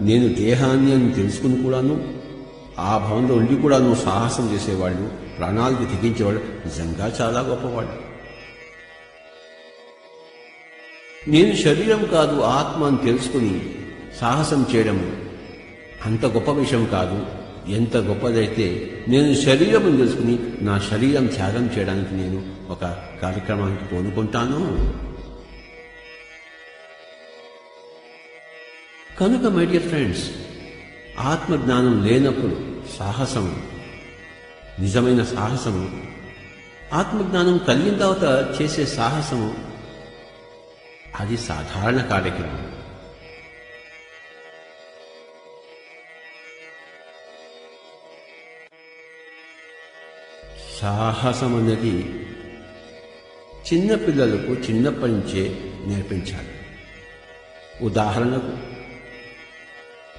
నేను దేహాన్ని అని తెలుసుకుని కూడాను ఆ భవంలో ఉండి కూడాను సాహసం చేసేవాళ్ళు ప్రాణాలకి తెగించేవాళ్ళు నిజంగా చాలా గొప్పవాళ్ళు. నేను శరీరం కాదు ఆత్మ అని తెలుసుకుని సాహసం చేయడం అంత గొప్ప విషయం కాదు. ఎంత గొప్పదైతే నేను శరీరం అని తెలుసుకుని నా శరీరం త్యాగం చేయడానికి నేను ఒక కార్యక్రమానికి పూనుకుంటాను. కనుక మై డియర్ ఫ్రెండ్స్ ఆత్మజ్ఞానం లేనప్పుడు సాహసము నిజమైన సాహసము ఆత్మజ్ఞానం కలిగిన తర్వాత చేసే సాహసము అది సాధారణ కార్యక్రమం. సాహసం అనేది చిన్నపిల్లలకు చిన్నప్పటి నుంచే నేర్పించాలి. ఉదాహరణకు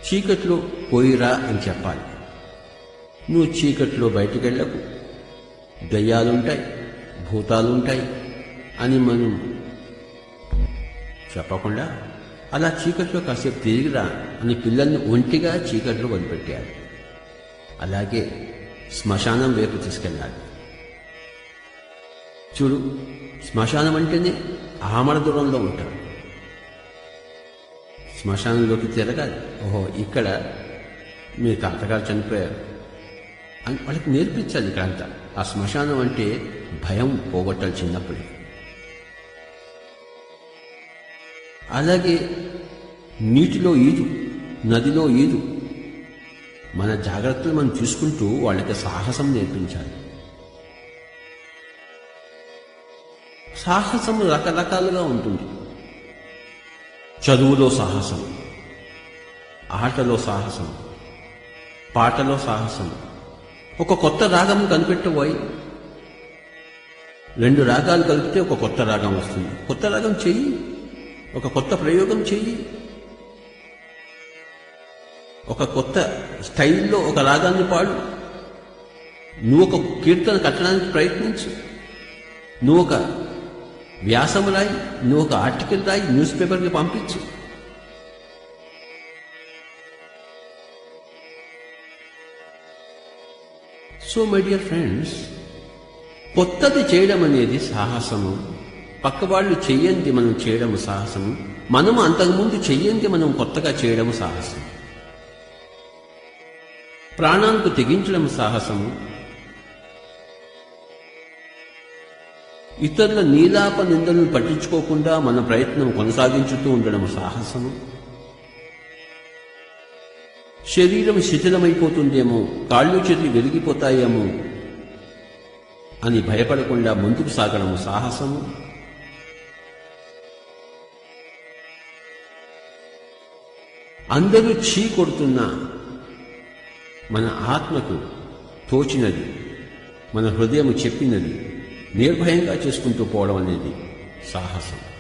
చీకట్లో పోయిరా అని చెప్పాలి. నువ్వు చీకట్లో బయటికి వెళ్ళకు దయ్యాలుంటాయి భూతాలుంటాయి అని మనం చెప్పకుండా అలా చీకట్లో కాసేపు తిరిగిరా అని పిల్లల్ని ఒంటిగా చీకట్లో వదిలిపెట్టారు అలాగే శ్మశానం వైపు తీసుకెళ్ళాలి. చూడు శ్మశానం అంటేనే ఆమడ దూరంలో ఉంటారు శ్మశానంలోకి తిరగాలి ఓహో ఇక్కడ మీ తాతగారు చనిపోయారు. అని వాళ్ళకి నేర్పించాలి ఇక్కడంతా ఆ శ్మశానం అంటే భయం పోగొట్టాలి చిన్నప్పుడే. అలాగే నీటిలో ఈదు నదిలో ఈదు. మన జాగ్రత్తలు మనం తీసుకుంటూ వాళ్ళకి సాహసం నేర్పించాలి. సాహసం రకరకాలుగా ఉంటుంది. చదువులో సాహసం ఆటలో సాహసం పాటలో సాహసం. ఒక కొత్త రాగం కనిపెట్టబోయి రెండు రాగాలు కలిపితే ఒక కొత్త రాగం వస్తుంది. కొత్త రాగం చెయ్యి ఒక కొత్త ప్రయోగం చెయ్యి. ఒక కొత్త స్టైల్లో ఒక రాగాన్ని పాడు. నువ్వు ఒక కీర్తన కట్టడానికి ప్రయత్నించు. నువ్వు ఒక వ్యాసం రాయి నువ్వు ఒక ఆర్టికల్ రాయి న్యూస్ పేపర్కి పంపించు. సో మై డియర్ ఫ్రెండ్స్ కొత్తది చేయడం అనేది సాహసము. పక్కవాళ్ళు చెయ్యంది మనం చేయడం సాహసము. మనం అంతకుముందు చెయ్యంది మనం కొత్తగా చేయడం సాహసం ప్రాణానికి తెగించడం సాహసము. ఇతరుల నీలాప నిందలను పట్టించుకోకుండా మన ప్రయత్నం కొనసాగించుతూ ఉండడం సాహసము. శరీరం శిథిలమైపోతుందేమో కాళ్ళు చేతులు వెలిగిపోతాయేమో అని భయపడకుండా ముందుకు సాగడం సాహసము. అందరూ చీ కొడుతున్నా మన ఆత్మకు తోచినది మన హృదయం చెప్పినది. నిర్భయంగా చేసుకుంటూ పోవడం అనేది సాహసం.